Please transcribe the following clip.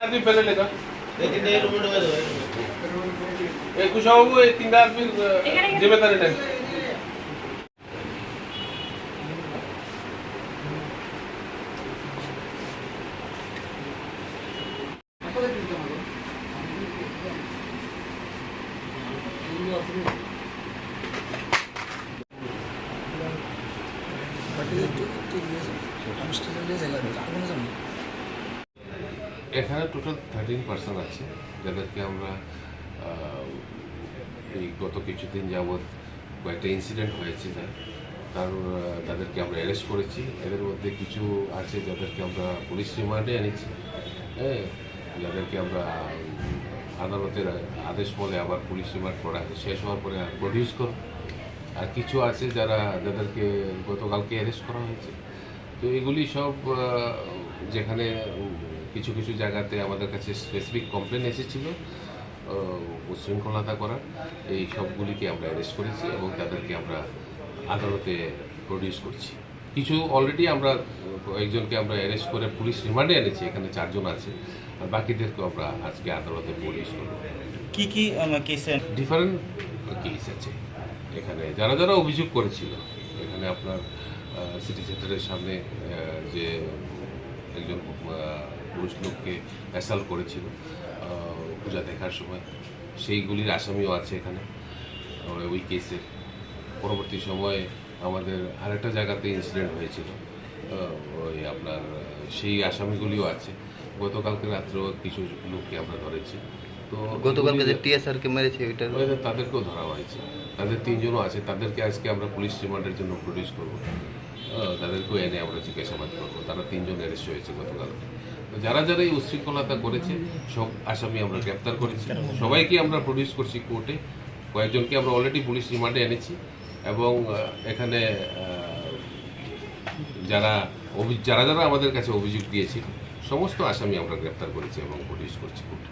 आदमी पहले लेगा लेकिन ये रूम में दो ये कुछ आओगे ये तीन आदमी ज़िम्मेदारी time But it took two years. I'm still in this. I got it. I'm going to. এখানে টোটাল থার্টিন পার্সন আছে, যাদেরকে আমরা এই গত কিছুদিন যাবৎ কয়েকটা ইনসিডেন্ট হয়েছে তার তাদেরকে আমরা অ্যারেস্ট করেছি। এদের মধ্যে কিছু আছে যাদেরকে আমরা পুলিশ রিমান্ডে এনেছি হ্যাঁ যাদেরকে আমরা আদালতের আদেশ বলে আবার পুলিশ রিমান্ড করা শেষ হওয়ার পরে প্রডিউস করব। আর কিছু আছে যারা, যাদেরকে গতকালকে অ্যারেস্ট করা হয়েছে। তো এগুলি সব যেখানে কিছু কিছু জায়গাতে আমাদের কাছে স্পেসিফিক কমপ্লেন এসেছিল উশৃঙ্খলতা করার। এই সবগুলিকে আমরা অ্যারেস্ট করেছি এবং তাদেরকে আমরা আদালতে প্রডিউস করছি। কিছু অলরেডি আমরা একজনকে আমরা অ্যারেস্ট করে পুলিশ রিমান্ডে এনেছি এখানে চারজন আছে। আর বাকিদেরকেও আমরা আজকে আদালতে প্রডিউস করব। কি কি কেসে ডিফারেন্ট কেস আছে। এখানে যারা যারা অভিযোগ করেছিল এখানে আপনার সিটি সেন্টারের সামনে যে একজন পুরুষ লোককে অ্যাসাল্ট করেছিল পূজা দেখার সময়। সেইগুলির আসামিও আছে এখানে। ওই কেসের পরবর্তী সময়ে আমাদের আরেকটা জায়গাতে ইনসিডেন্ট হয়েছিল। ওই আপনার সেই আসামিগুলিও আছে। গতকালকে রাত্রেও কিছু লোককে আমরা ধরেছি। তো গতকালকে যে এগুলি- টিএসআর কে মেরেছে ওইটা তাদেরকেও ধরা হয়েছে। তাদের তিনজনও আছে। তাদেরকে আজকে আমরা পুলিশ রিমান্ডের জন্য প্রডিউস করব। তাদেরকেও এনে আমরা জিজ্ঞাসাবাদ করব। তারা তিনজন অ্যারেস্ট হয়েছে গতকালকে তো যারা যারা এই উচ্ছৃঙ্খলতা করেছে, সব আসামি আমরা গ্রেপ্তার করেছি। সবাইকে আমরা প্রডিউস করছি কোর্টে কয়েকজনকে আমরা অলরেডি পুলিশ রিমান্ডে এনেছি এবং এখানে যারা যারা যারা আমাদের কাছে অভিযোগ দিয়েছিল, সমস্ত আসামি আমরা গ্রেপ্তার করেছি এবং প্রডিউস করছি কোর্টে